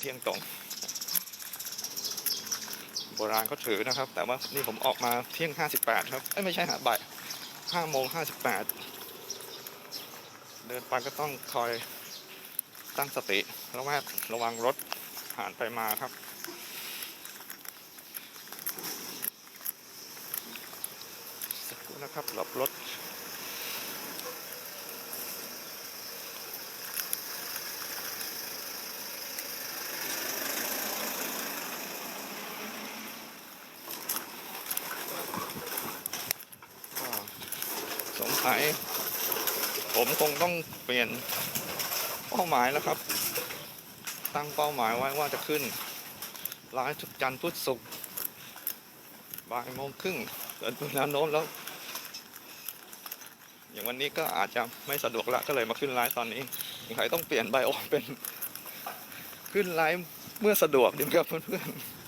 เที่ยงตรง โบราณเขาถือนะครับ แต่ว่านี่ผมออกมาเที่ยงห้าสิบแปดครับ เอ้ยไม่ใช่ฮะบ่ายห้าโมงห้าสิบแปดเดินไปก็ต้องคอยตั้งสติระแวดระวังรถผ่านไปมาครับสักครู่นะครับหลบรถ สงสัยผมคงต้องเปลี่ยนเป้าหมายแล้วครับ ตั้งเป้าหมายไว้ว่าจะขึ้นร้านทุกจันทร์พุธศุกร์บ่ายโมงครึ่งเกิดดูแนวโน้มแล้ว อย่างวันนี้ก็อาจจะไม่สะดวกละก็เลยมาขึ้นไลฟ์ตอนนี้สงสัยต้องเปลี่ยนไบโอเป็นขึ้นไลฟ์เมื่อสะดวกดีครับเพื่อนๆ